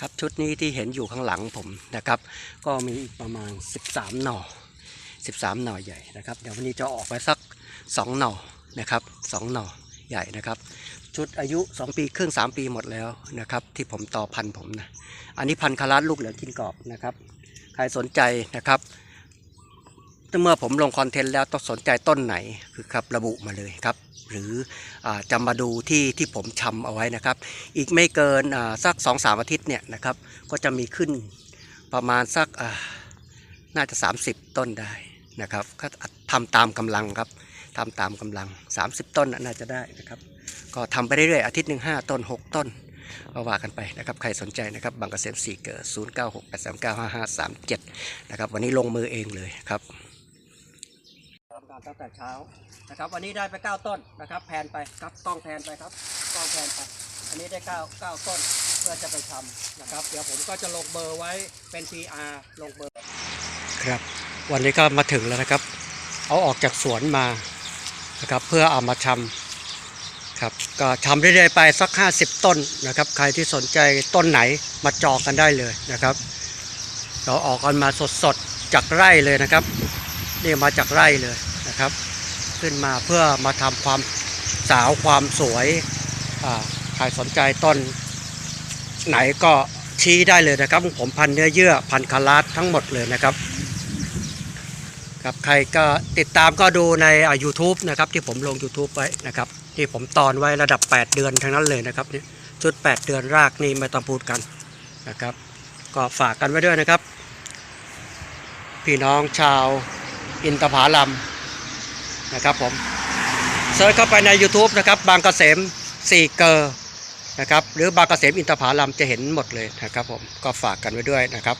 ครับชุดนี้ที่เห็นอยู่ข้างหลังผมนะครับ ก็มีอีกประมาณ 13 หน่อ 13 หน่อใหญ่นะครับ เดี๋ยววันนี้จะออกไปสัก 2 หน่อนะครับ 2 หน่อใหญ่นะครับ ชุดอายุ 2 ปีครึ่ง 3 ปีหมดแล้วนะครับ ที่ผมต่อพันธุ์ผมนะ อันนี้พันธุ์คาราดลูกเหลืองกินกรอบนะครับ ใครสนใจนะครับ เมื่อผมลงคอนเทนต์แล้วต้องสนใจต้นไหนคือครับระบุมาเลยครับ หรืออจะมาดูที่ที่ผมชำเอาไว้นะครับ อีกไม่เกินสัก2อสาอาทิตย์เนี่ยนะครับ ก็จะมีขึ้นประมาณสักอ่าน่าจะ 30 ต้นได้นะครับก็ทำตามกำลังครับทำตามกำลัง 30 ต้นน่าจะได้นะครับ ก็ทำไปเรื่อยๆอาทิตย์หนึ่งห้าต้น 6 ต้นก็ว่ากันไปนะครับ ใครสนใจนะครับ บางเกษตรสี่เกิด0 9 6 8 3 9 5 5 3 7นะครับ วันนี้ลงมือเองเลยครับ ตั้งแต่เช้านะครับ วันนี้ได้ไป 9 ต้นนะครับ แพนไปครับกล้องแพนไปครับกล้องแพนไปอันนี้ได้9 9ต้นเพื่อจะไปทำนะครับ เดี๋ยวผมก็จะลงเบอร์ไว้เป็น PR ลงเบอร์ ครับ วันนี้ก็มาถึงแล้วนะครับ เอาออกจากสวนมานะครับ เพื่อเอามาทำครับ ก็ทำเรื่อยๆไปสัก 50 ต้นนะครับ ใครที่สนใจต้นไหนมาจองกันได้เลยนะครับ เราออกกันมาสดๆจากไร่เลยนะครับ นี่มาจากไร่เลย นะครับ ขึ้นมาเพื่อมาทำความสาวความสวยใครสนใจต้นไหนก็ชี้ได้เลยนะครับ ผมพันเนื้อเยื่อพันคาราดทั้งหมดเลยนะครับครับใครก็ติดตามก็ดูในอ่า YouTube นะครับที่ผมลง YouTube ไว้นะครับที่ผมตอนไว้ระดับ 8 เดือนทั้งนั้นเลยนะครับนี่ชุด 8 เดือนรากนี่ไม่ต้องพูดกันนะครับ ก็ฝากกันไว้ด้วยนะครับ พี่น้องชาวอินทผาลัม นะครับผมเซิร์ชเข้าไปใน YouTube นะครับบางกเกษม4เกอร์นะครับหรือบางกเกษมอินทผาลัมจะเห็นหมดเลยนะครับผมก็ฝากกันไว้ด้วยนะครับ